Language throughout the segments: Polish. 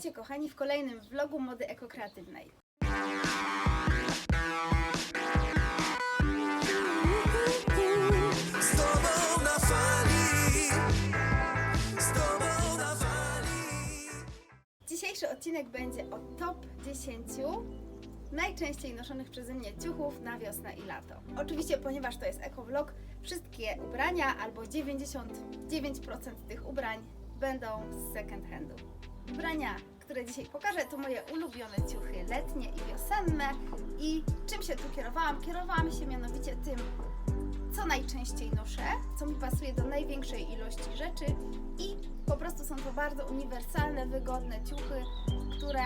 Witajcie kochani w kolejnym vlogu mody ekokreatywnej. Dzisiejszy odcinek będzie o top 10 najczęściej noszonych przeze mnie ciuchów na wiosnę i lato. Oczywiście, ponieważ to jest ekovlog, wszystkie ubrania albo 99% tych ubrań będą z second handu. Ubrania, które dzisiaj pokażę, to moje ulubione ciuchy letnie i wiosenne. I czym się tu kierowałam? Kierowałam się mianowicie tym, co najczęściej noszę, co mi pasuje do największej ilości rzeczy i po prostu są to bardzo uniwersalne, wygodne ciuchy, które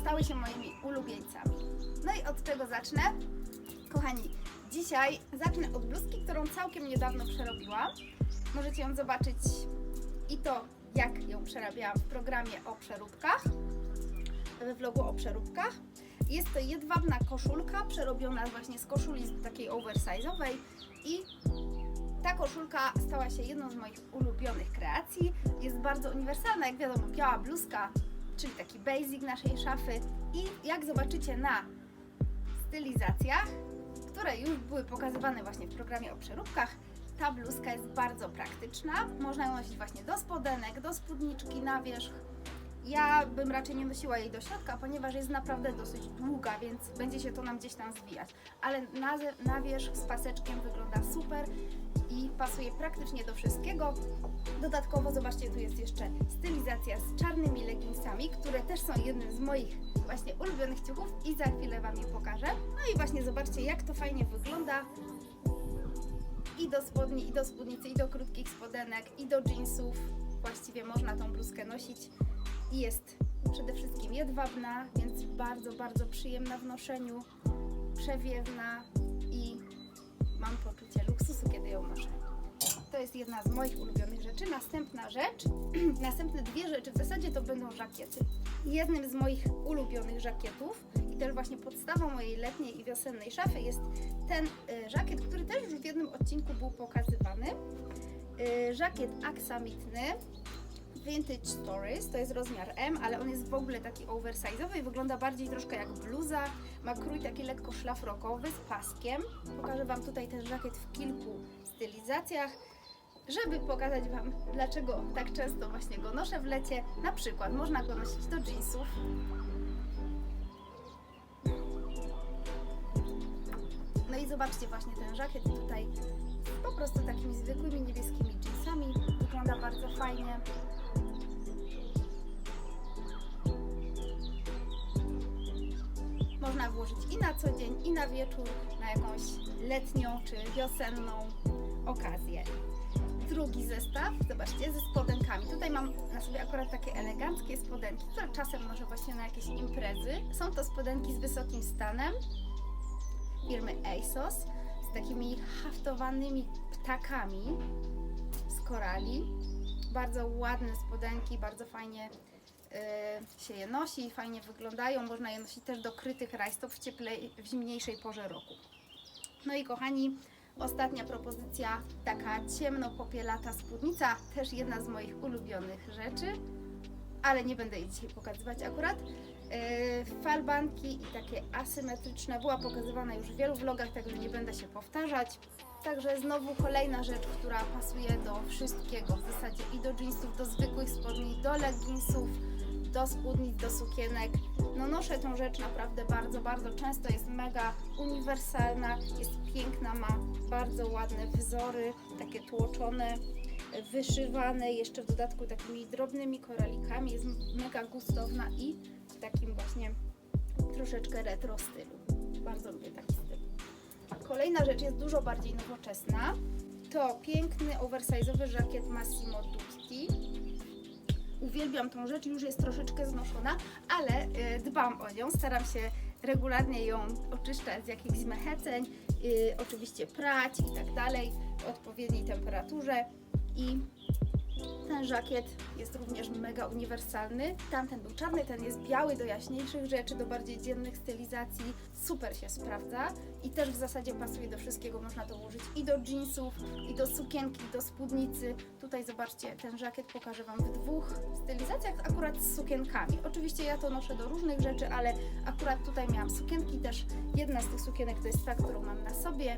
stały się moimi ulubieńcami. No i od czego zacznę? Kochani, dzisiaj zacznę od bluzki, którą całkiem niedawno przerobiłam. Możecie ją zobaczyć i to, jak ją przerabiałam w programie o przeróbkach, we vlogu o przeróbkach. Jest to jedwabna koszulka, przerobiona właśnie z koszuli takiej oversize'owej i ta koszulka stała się jedną z moich ulubionych kreacji. Jest bardzo uniwersalna, jak wiadomo, biała bluzka, czyli taki basic naszej szafy. I jak zobaczycie na stylizacjach, które już były pokazywane właśnie w programie o przeróbkach, ta bluzka jest bardzo praktyczna. Można ją nosić właśnie do spodenek, do spódniczki, na wierzch. Ja bym raczej nie nosiła jej do środka, ponieważ jest naprawdę dosyć długa, więc będzie się to nam gdzieś tam zwijać. Ale na, na wierzch z paseczkiem wygląda super i pasuje praktycznie do wszystkiego. Dodatkowo zobaczcie, tu jest jeszcze stylizacja z czarnymi leginsami, które też są jednym z moich właśnie ulubionych ciuchów i za chwilę Wam je pokażę. No i właśnie zobaczcie, jak to fajnie wygląda i do spodni, i do spódnicy, i do krótkich spodenek, i do jeansów. Właściwie można tą bluzkę nosić i jest przede wszystkim jedwabna, więc bardzo, bardzo przyjemna w noszeniu, przewiewna i mam poczucie luksusu, kiedy ją noszę. To jest jedna z moich ulubionych rzeczy. Następna rzecz, następne dwie rzeczy w zasadzie to będą żakiety. Jednym z moich ulubionych żakietów i też właśnie podstawą mojej letniej i wiosennej szafy jest ten y, żakiet, który też już w jednym odcinku był pokazywany. Y, żakiet aksamitny, Vintage Stories, to jest rozmiar M, ale on jest w ogóle taki oversize'owy i wygląda bardziej troszkę jak bluza. Ma krój taki lekko szlafrokowy z paskiem. Pokażę Wam tutaj ten żakiet w kilku stylizacjach, żeby pokazać Wam, dlaczego tak często właśnie go noszę w lecie. Na przykład można go nosić do jeansów. No i zobaczcie właśnie ten żakiet tutaj po prostu takimi zwykłymi niebieskimi jeansami. Wygląda bardzo fajnie. Można włożyć i na co dzień, i na wieczór, na jakąś letnią czy wiosenną okazję. Drugi zestaw, zobaczcie, ze spodenkami. Tutaj mam na sobie akurat takie eleganckie spodenki, które czasem noszę właśnie na jakieś imprezy. Są to spodenki z wysokim stanem firmy ASOS z takimi haftowanymi ptakami z korali. Bardzo ładne spodenki, bardzo fajnie y, się je nosi, fajnie wyglądają. Można je nosić też do krytych rajstop w cieplej, w zimniejszej porze roku. No i kochani, ostatnia propozycja, taka ciemno-popielata spódnica, też jedna z moich ulubionych rzeczy, ale nie będę jej dzisiaj pokazywać akurat. Yy, falbanki i takie asymetryczne była pokazywana już w wielu vlogach, także nie będę się powtarzać. Także znowu kolejna rzecz, która pasuje do wszystkiego w zasadzie i do jeansów, do zwykłych spodni, do leginsów, do spódnic, do sukienek. No noszę tą rzecz naprawdę bardzo, bardzo często, jest mega uniwersalna, jest piękna, ma bardzo ładne wzory, takie tłoczone, wyszywane, jeszcze w dodatku takimi drobnymi koralikami, jest mega gustowna i w takim właśnie troszeczkę retro stylu. Bardzo lubię taki styl. Kolejna rzecz jest dużo bardziej nowoczesna. To piękny, oversize'owy żakiet Massimo Dutti. Uwielbiam tą rzecz, już jest troszeczkę znoszona, ale y, dbam o nią, staram się regularnie ją oczyszczać z jakichś zmecheceń, y, oczywiście prać i tak dalej w odpowiedniej temperaturze i Ten żakiet jest również mega uniwersalny. Tamten był czarny, ten jest biały do jaśniejszych rzeczy, do bardziej dziennych stylizacji. Super się sprawdza i też w zasadzie pasuje do wszystkiego. Można to włożyć i do jeansów, i do sukienki, i do spódnicy. Tutaj zobaczcie, ten żakiet pokażę Wam w dwóch stylizacjach, akurat z sukienkami. Oczywiście ja to noszę do różnych rzeczy, ale akurat tutaj miałam sukienki też. Jedna z tych sukienek to jest ta, którą mam na sobie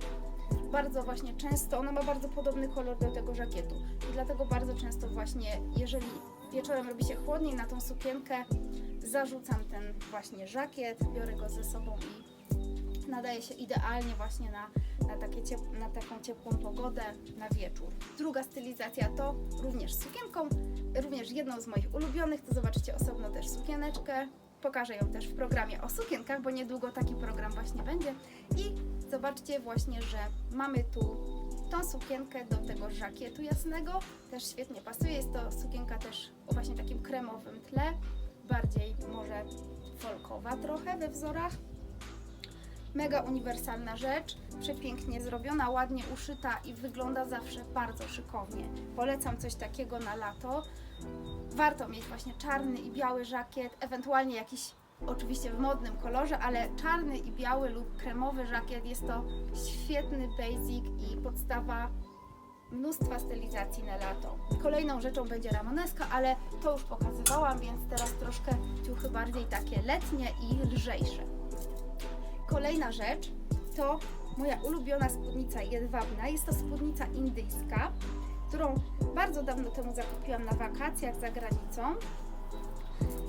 bardzo właśnie często, ona ma bardzo podobny kolor do tego żakietu i dlatego bardzo często właśnie, jeżeli wieczorem robi się chłodniej na tą sukienkę, zarzucam ten właśnie żakiet, biorę go ze sobą i nadaje się idealnie właśnie na, na, takie ciep- na taką ciepłą pogodę, na wieczór. Druga stylizacja to również sukienką, również jedną z moich ulubionych, to zobaczycie osobno też sukieneczkę. Pokażę ją też w programie o sukienkach, bo niedługo taki program właśnie będzie. I zobaczcie właśnie, że mamy tu tą sukienkę do tego żakietu jasnego. Też świetnie pasuje. Jest to sukienka też o właśnie takim kremowym tle. Bardziej może folkowa trochę we wzorach. Mega uniwersalna rzecz, przepięknie zrobiona, ładnie uszyta i wygląda zawsze bardzo szykownie. Polecam coś takiego na lato. Warto mieć właśnie czarny i biały żakiet, ewentualnie jakiś oczywiście w modnym kolorze, ale czarny i biały lub kremowy żakiet jest to świetny basic i podstawa mnóstwa stylizacji na lato. Kolejną rzeczą będzie ramoneska, ale to już pokazywałam, więc teraz troszkę ciuchy bardziej takie letnie i lżejsze. Kolejna rzecz to moja ulubiona spódnica jedwabna. Jest to spódnica indyjska, którą bardzo dawno temu zakupiłam na wakacjach za granicą.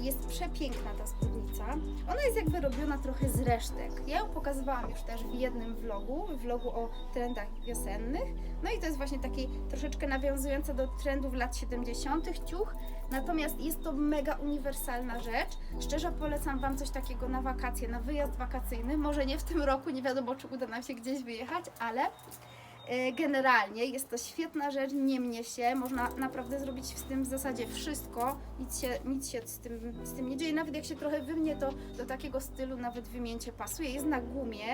Jest przepiękna ta spódnica. Ona jest jakby robiona trochę z resztek. Ja ją pokazywałam już też w jednym vlogu, vlogu o trendach wiosennych. No i to jest właśnie taki troszeczkę nawiązująca do trendów lat 70. ciuch. Natomiast jest to mega uniwersalna rzecz. Szczerze polecam Wam coś takiego na wakacje, na wyjazd wakacyjny. Może nie w tym roku, nie wiadomo czy uda nam się gdzieś wyjechać, ale generalnie jest to świetna rzecz, nie mnie się. Można naprawdę zrobić z tym w zasadzie wszystko. Nic się, nic się z, tym, z tym nie dzieje. Nawet jak się trochę wymnie, to do takiego stylu nawet wymięcie pasuje. Jest na gumie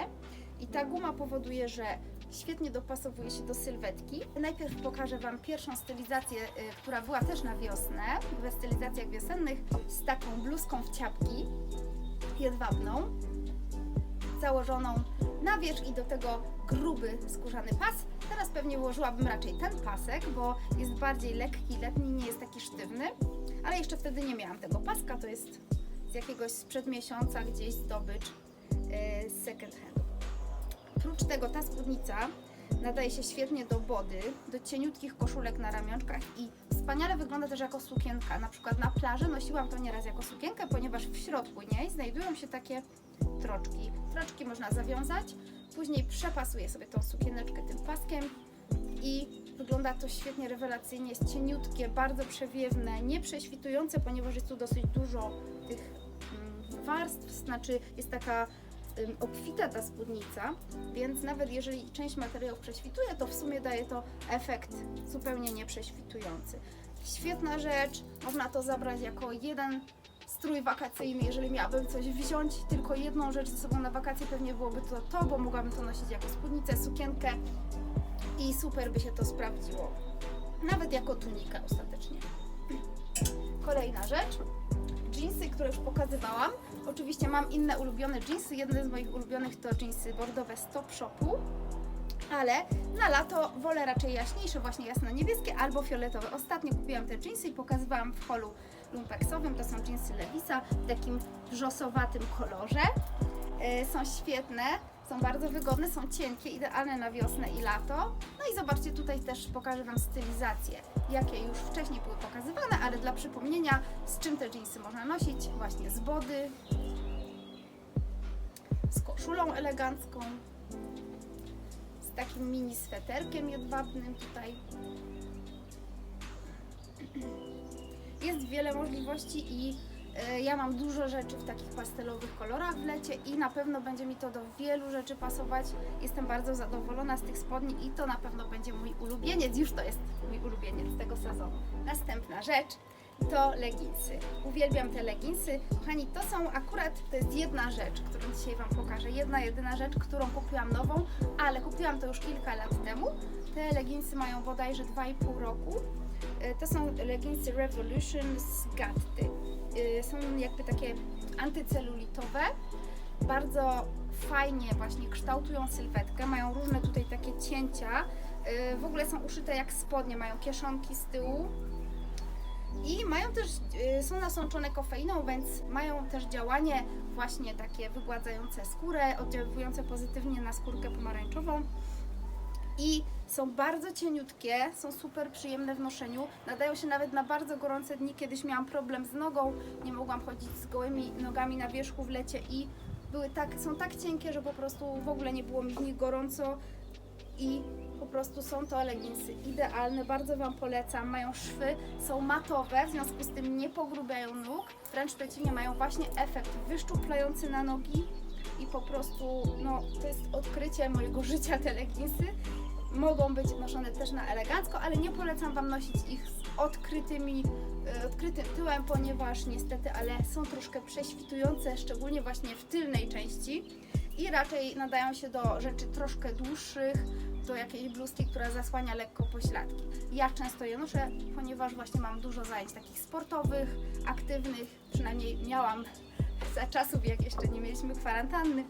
i ta guma powoduje, że świetnie dopasowuje się do sylwetki. Najpierw pokażę Wam pierwszą stylizację, y, która była też na wiosnę, we stylizacjach wiosennych, z taką bluzką w ciapki jedwabną, założoną na wierzch i do tego gruby skórzany pas. Teraz pewnie włożyłabym raczej ten pasek, bo jest bardziej lekki, letni, nie jest taki sztywny, ale jeszcze wtedy nie miałam tego paska, to jest z jakiegoś sprzed miesiąca gdzieś zdobycz yy, second hand. Oprócz tego ta spódnica nadaje się świetnie do body, do cieniutkich koszulek na ramionczkach i wspaniale wygląda też jako sukienka. Na przykład na plaży nosiłam to nieraz jako sukienkę, ponieważ w środku niej znajdują się takie troczki. Troczki można zawiązać, później przepasuję sobie tą sukieneczkę tym paskiem i wygląda to świetnie, rewelacyjnie, jest cieniutkie, bardzo przewiewne, nieprześwitujące, ponieważ jest tu dosyć dużo tych mm, warstw, znaczy jest taka obfita ta spódnica, więc nawet jeżeli część materiałów prześwituje, to w sumie daje to efekt zupełnie nieprześwitujący. Świetna rzecz, można to zabrać jako jeden strój wakacyjny, jeżeli miałabym coś wziąć, tylko jedną rzecz ze sobą na wakacje, pewnie byłoby to to, bo mogłabym to nosić jako spódnicę, sukienkę i super by się to sprawdziło. Nawet jako tunikę ostatecznie. Kolejna rzecz. Jeansy, które już pokazywałam. Oczywiście mam inne ulubione jeansy. Jedne z moich ulubionych to jeansy bordowe z Top Shopu. Ale na lato wolę raczej jaśniejsze, właśnie jasno-niebieskie albo fioletowe. Ostatnio kupiłam te jeansy i pokazywałam w holu lumpeksowym. To są jeansy Levisa w takim wrzosowatym kolorze. E, są świetne, są bardzo wygodne, są cienkie, idealne na wiosnę i lato. No i zobaczcie, tutaj też pokażę Wam stylizacje, jakie już wcześniej były pokazywane, ale dla przypomnienia, z czym te jeansy można nosić, właśnie z body, z koszulą elegancką, z takim mini sweterkiem jedwabnym tutaj. Jest wiele możliwości i e, ja mam dużo rzeczy w takich pastelowych kolorach w lecie i na pewno będzie mi to do wielu rzeczy pasować. Jestem bardzo zadowolona z tych spodni i to na pewno będzie mój ulubieniec. Już to jest mój ulubieniec tego sezonu. Następna rzecz to leginsy. Uwielbiam te leginsy. Kochani, to są akurat, to jest jedna rzecz, którą dzisiaj Wam pokażę. Jedna, jedyna rzecz, którą kupiłam nową, ale kupiłam to już kilka lat temu. Te leginsy mają bodajże 2,5 roku. E, To są leginsy Revolution z Gatty. E, Są jakby takie antycelulitowe. Bardzo fajnie właśnie kształtują sylwetkę. Mają różne tutaj takie cięcia. E, W ogóle są uszyte jak spodnie, mają kieszonki z tyłu. I mają też, są nasączone kofeiną, więc mają też działanie właśnie takie wygładzające skórę, oddziaływujące pozytywnie na skórkę pomarańczową. I są bardzo cieniutkie, są super przyjemne w noszeniu. Nadają się nawet na bardzo gorące dni. Kiedyś miałam problem z nogą, nie mogłam chodzić z gołymi nogami na wierzchu w lecie i były tak, są tak cienkie, że po prostu w ogóle nie było mi w nich gorąco i po prostu są to leginsy idealne, bardzo Wam polecam. Mają szwy, są matowe, w związku z tym nie pogrubiają nóg, wręcz przeciwnie, mają właśnie efekt wyszczuplający na nogi i po prostu, no, to jest odkrycie mojego życia te leginsy. Mogą być noszone też na elegancko, ale nie polecam Wam nosić ich z odkrytymi, e, odkrytym tyłem, ponieważ niestety, ale są troszkę prześwitujące, szczególnie właśnie w tylnej części i raczej nadają się do rzeczy troszkę dłuższych, do jakiejś bluzki, która zasłania lekko pośladki. Ja często je noszę, ponieważ właśnie mam dużo zajęć takich sportowych, aktywnych, przynajmniej miałam za czasów, jak jeszcze nie mieliśmy kwarantanny.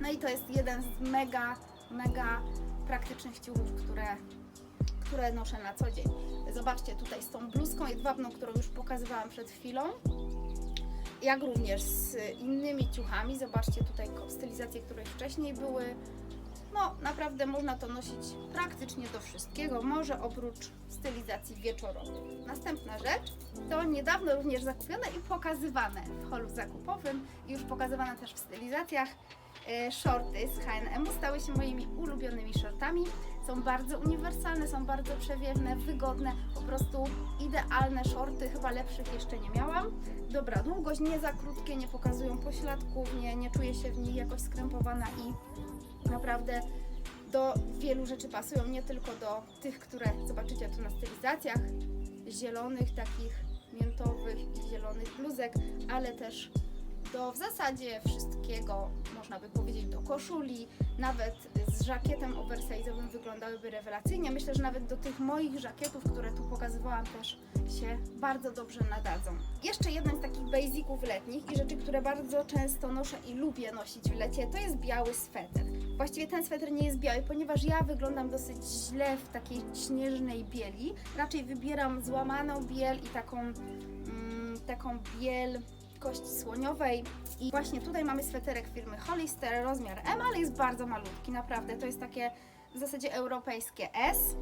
No i to jest jeden z mega, mega praktycznych ciuchów, które, które noszę na co dzień. Zobaczcie tutaj z tą bluzką jedwabną, którą już pokazywałam przed chwilą. Jak również z innymi ciuchami. Zobaczcie tutaj stylizacje, które wcześniej były. No, naprawdę można to nosić praktycznie do wszystkiego, może oprócz stylizacji wieczorowej. Następna rzecz to niedawno również zakupione i pokazywane w holu zakupowym już pokazywane też w stylizacjach shorty z H&M stały się moimi ulubionymi shortami. Są bardzo uniwersalne, są bardzo przewiewne, wygodne, po prostu idealne shorty, chyba lepszych jeszcze nie miałam. Dobra długość, nie za krótkie, nie pokazują pośladków, nie, nie czuję się w nich jakoś skrępowana i naprawdę do wielu rzeczy pasują, nie tylko do tych, które zobaczycie tu na stylizacjach, zielonych, takich miętowych i zielonych bluzek, ale też do w zasadzie wszystkiego, można by powiedzieć, do koszuli, nawet z żakietem oversize'owym wyglądałyby rewelacyjnie. Myślę, że nawet do tych moich żakietów, które tu pokazywałam, też się bardzo dobrze nadadzą. Jeszcze jeden z takich basiców letnich i rzeczy, które bardzo często noszę i lubię nosić w lecie, to jest biały sweter. Właściwie ten sweter nie jest biały, ponieważ ja wyglądam dosyć źle w takiej śnieżnej bieli. Raczej wybieram złamaną biel i taką, mm, taką biel kości słoniowej. I właśnie tutaj mamy sweterek firmy Hollister, rozmiar M, ale jest bardzo malutki, naprawdę. To jest takie w zasadzie europejskie S.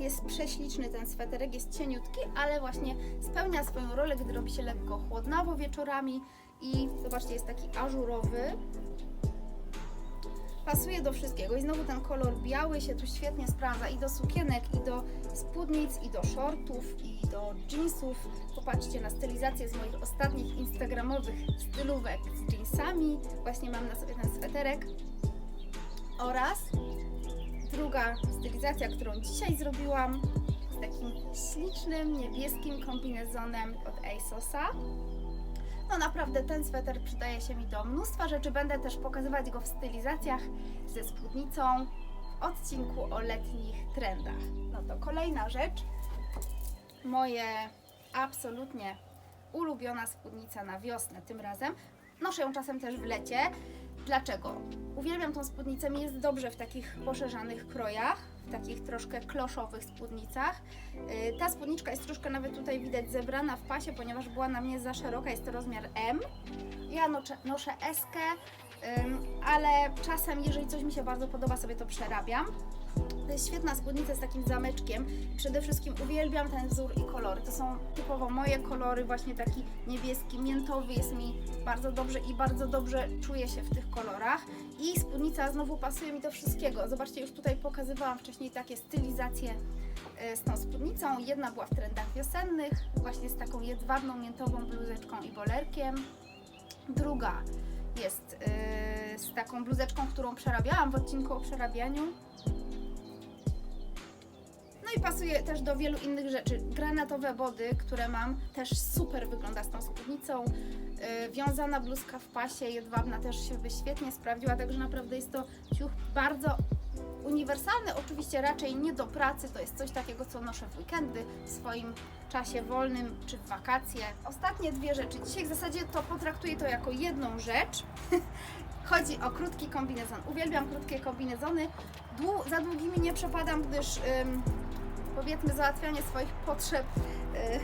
Jest prześliczny ten sweterek, jest cieniutki, ale właśnie spełnia swoją rolę, gdy robi się lekko chłodnawo wieczorami. I zobaczcie, jest taki ażurowy. Pasuje do wszystkiego i znowu ten kolor biały się tu świetnie sprawdza i do sukienek, i do spódnic, i do shortów, i do jeansów. Popatrzcie na stylizację z moich ostatnich instagramowych stylówek z jeansami. Właśnie mam na sobie ten sweterek. Oraz druga stylizacja, którą dzisiaj zrobiłam z takim ślicznym niebieskim kombinezonem od ASOSa. No naprawdę ten sweter przydaje się mi do mnóstwa rzeczy. Będę też pokazywać go w stylizacjach ze spódnicą w odcinku o letnich trendach. No to kolejna rzecz. Moje absolutnie ulubiona spódnica na wiosnę tym razem. Noszę ją czasem też w lecie. Dlaczego? Uwielbiam tą spódnicę, mi jest dobrze w takich poszerzanych krojach, w takich troszkę kloszowych spódnicach. Yy, Ta spódniczka jest troszkę nawet tutaj widać zebrana w pasie, ponieważ była na mnie za szeroka, jest to rozmiar M. Ja noszę, noszę ym, ale czasem, jeżeli coś mi się bardzo podoba, sobie to przerabiam. To jest świetna spódnica z takim zameczkiem. Przede wszystkim uwielbiam ten wzór i kolory. To są typowo moje kolory, właśnie taki niebieski, miętowy jest mi bardzo dobrze i bardzo dobrze czuję się w tych kolorach. I spódnica znowu pasuje mi do wszystkiego. Zobaczcie, już tutaj pokazywałam wcześniej takie stylizacje e, z tą spódnicą. Jedna była w trendach wiosennych, właśnie z taką jedwabną, miętową bluzeczką i bolerkiem. Druga jest e, z taką bluzeczką, którą przerabiałam w odcinku o przerabianiu. I pasuje też do wielu innych rzeczy. Granatowe body, które mam, też super wygląda z tą spódnicą. Yy, wiązana bluzka w pasie, jedwabna też się by świetnie sprawdziła, także naprawdę jest to ciuch bardzo uniwersalny, oczywiście raczej nie do pracy, to jest coś takiego, co noszę w weekendy, w swoim czasie wolnym czy w wakacje. Ostatnie dwie rzeczy. Dzisiaj w zasadzie to potraktuję to jako jedną rzecz. Chodzi o krótki kombinezon. Uwielbiam krótkie kombinezony. Dłu- za długimi nie przepadam, gdyż powiedzmy załatwianie swoich potrzeb y,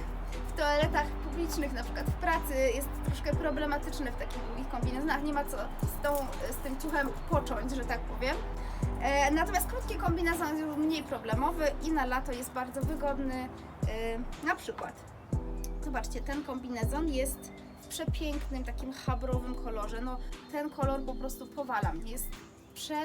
w toaletach publicznych, na przykład w pracy, jest troszkę problematyczne w takich długich kombinezonach. Nie ma co z, tą, z tym ciuchem począć, że tak powiem. E, natomiast krótki kombinezon jest już mniej problemowy i na lato jest bardzo wygodny. E, na przykład, zobaczcie, ten kombinezon jest w przepięknym, takim chabrowym kolorze. No, ten kolor po prostu powala mnie. Jest prze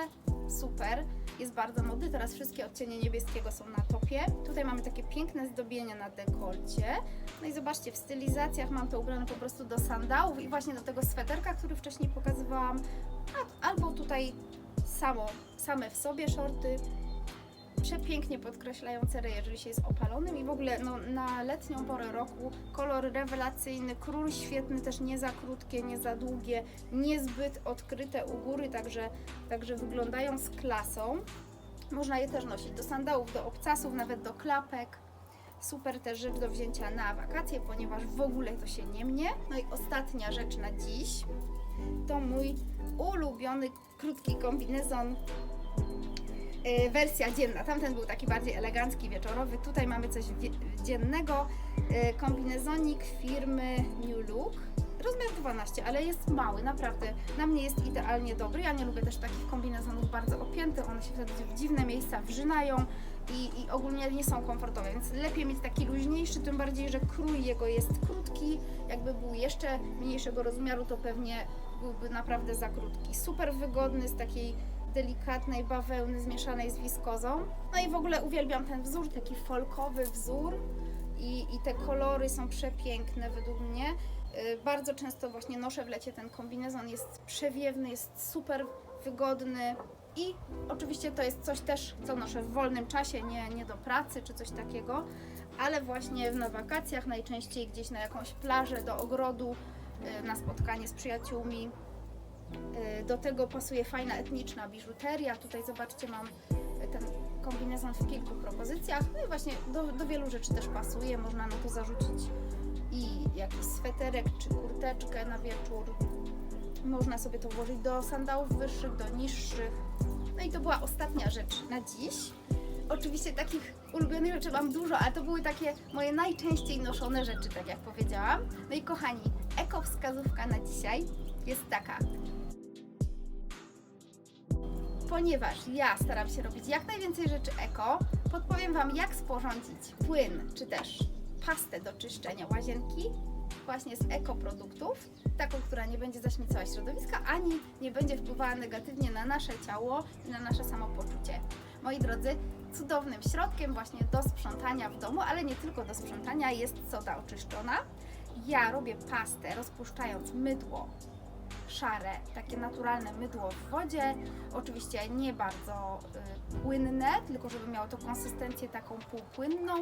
super, jest bardzo modny. Teraz wszystkie odcienie niebieskiego są na topie. Tutaj mamy takie piękne zdobienia na dekolcie. No i zobaczcie, w stylizacjach mam to ubrane po prostu do sandałów i właśnie do tego sweterka, który wcześniej pokazywałam. Albo tutaj samo, same w sobie shorty. Przepięknie podkreślające reje, jeżeli się jest opalonym i w ogóle no, na letnią porę roku kolor rewelacyjny, król świetny, też nie za krótkie, nie za długie, niezbyt odkryte u góry, także, także wyglądają z klasą. Można je też nosić do sandałów, do obcasów, nawet do klapek. Super też rzecz do wzięcia na wakacje, ponieważ w ogóle to się nie mnie. No i ostatnia rzecz na dziś to mój ulubiony krótki kombinezon wersja dzienna. Tamten był taki bardziej elegancki, wieczorowy. Tutaj mamy coś dziennego. E, Kombinezonik firmy New Look. Rozmiar 12, ale jest mały, naprawdę. Na mnie jest idealnie dobry. Ja nie lubię też takich kombinezonów bardzo opiętych. One się wtedy w dziwne miejsca wrzynają i, i ogólnie nie są komfortowe, więc lepiej mieć taki luźniejszy, tym bardziej, że krój jego jest krótki. Jakby był jeszcze mniejszego rozmiaru, to pewnie byłby naprawdę za krótki. Super wygodny, z takiej delikatnej bawełny zmieszanej z wiskozą. No i w ogóle uwielbiam ten wzór, taki folkowy wzór i, i te kolory są przepiękne według mnie. Y, Bardzo często właśnie noszę w lecie ten kombinezon, jest przewiewny, jest super wygodny i oczywiście to jest coś też, co noszę w wolnym czasie, nie, nie do pracy czy coś takiego, ale właśnie na wakacjach, najczęściej gdzieś na jakąś plażę, do ogrodu, y, na spotkanie z przyjaciółmi. Y, Do tego pasuje fajna etniczna biżuteria. Tutaj zobaczcie, mam y, ten kombinezon w kilku propozycjach. No i właśnie do, do wielu rzeczy też pasuje. Można na to zarzucić i jakiś sweterek czy kurteczkę na wieczór. Można sobie to włożyć do sandałów wyższych, do niższych. No i to była ostatnia rzecz na dziś. Oczywiście takich ulubionych rzeczy mam dużo, ale to były takie moje najczęściej noszone rzeczy, tak jak powiedziałam. No i kochani, eko wskazówka na dzisiaj jest taka. Ponieważ ja staram się robić jak najwięcej rzeczy eko, podpowiem Wam, jak sporządzić płyn czy też pastę do czyszczenia łazienki właśnie z ekoproduktów, taką, która nie będzie zaśmiecała środowiska, ani nie będzie wpływała negatywnie na nasze ciało i na nasze samopoczucie. Moi drodzy, cudownym środkiem właśnie do sprzątania w domu, ale nie tylko do sprzątania, jest soda oczyszczona. Ja robię pastę rozpuszczając mydło szare, takie naturalne mydło w wodzie. Oczywiście nie bardzo y, płynne, tylko żeby miało to konsystencję taką półpłynną.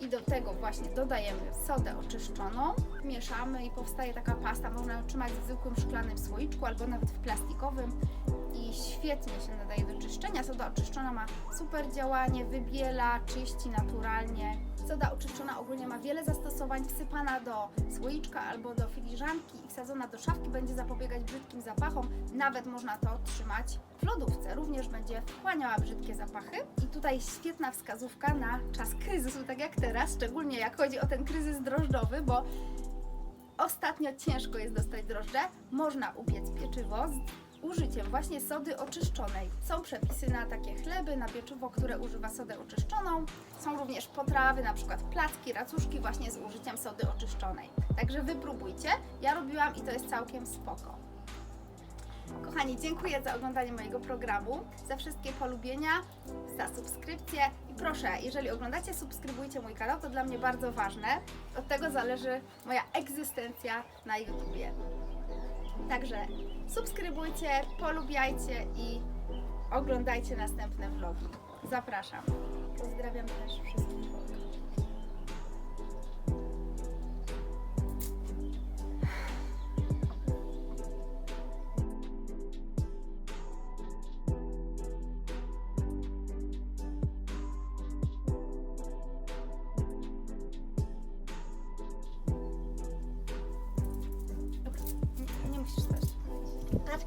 I do tego właśnie dodajemy sodę oczyszczoną, mieszamy i powstaje taka pasta. Można ją trzymać w zwykłym szklanym słoiczku albo nawet w plastikowym świetnie się nadaje do czyszczenia. Soda oczyszczona ma super działanie, wybiela, czyści naturalnie. Soda oczyszczona ogólnie ma wiele zastosowań. Wsypana do słoiczka albo do filiżanki i wsadzona do szafki będzie zapobiegać brzydkim zapachom. Nawet można to trzymać w lodówce. Również będzie wchłaniała brzydkie zapachy. I tutaj świetna wskazówka na czas kryzysu, tak jak teraz, szczególnie jak chodzi o ten kryzys drożdżowy, bo Ostatnio ciężko jest dostać drożdże. Można upiec pieczywo użyciem właśnie sody oczyszczonej. Są przepisy na takie chleby, na pieczywo, które używa sodę oczyszczoną. Są również potrawy, na przykład placki, racuszki właśnie z użyciem sody oczyszczonej. Także wypróbujcie. Ja robiłam i to jest całkiem spoko. Kochani, dziękuję za oglądanie mojego programu, za wszystkie polubienia, za subskrypcję i proszę, jeżeli oglądacie, subskrybujcie mój kanał, to dla mnie bardzo ważne. Od tego zależy moja egzystencja na YouTubie. Także subskrybujcie, polubiajcie i oglądajcie następne vlogi. Zapraszam. Pozdrawiam też wszystkich.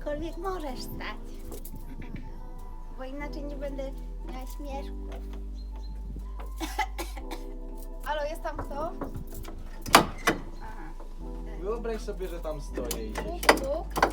Gdziekolwiek możesz stać. Bo inaczej nie będę miała śmieszków. Halo, jest tam kto? Aha. Wyobraź sobie, że tam stoję i puk, puk.